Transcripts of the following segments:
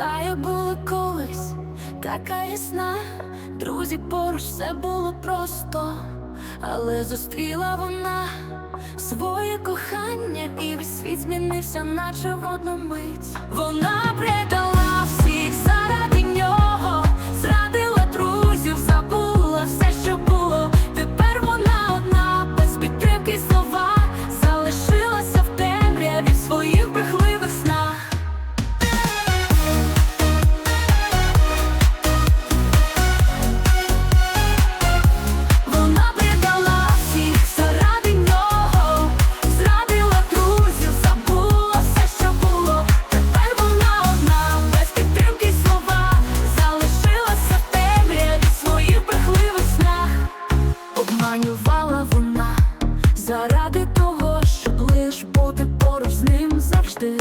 Пам'ятаю, було колись. Така ясна, друзі, поруч все було просто, але зустріла вона своє кохання, і весь світ змінився, наче в одну мить. Вона предала всіх заради Вона заради того, щоб лиш бути поруч з ним завжди.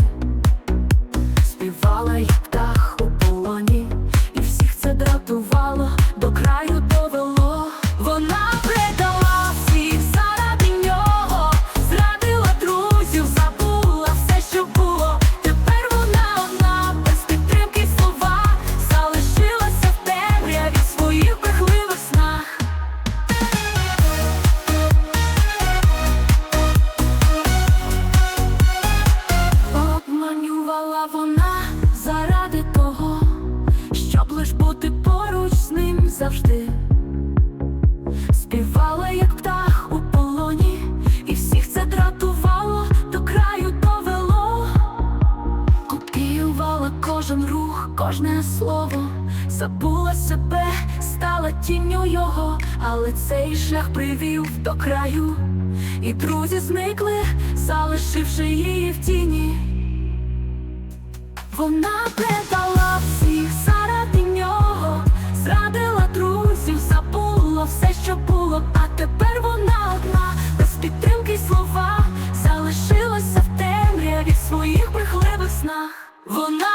Завжди. Співала, як птах у полоні, і всіх це дратувало, до краю довело. Копіювала кожен рух, кожне слово, забула себе, стала тінню його, але цей шлях привів до краю, і друзі зникли, залишивши її в тіні. Вона предала було, а тепер вона одна, без підтримки й слова залишилася в темряві в своїх брехливих снах. Вона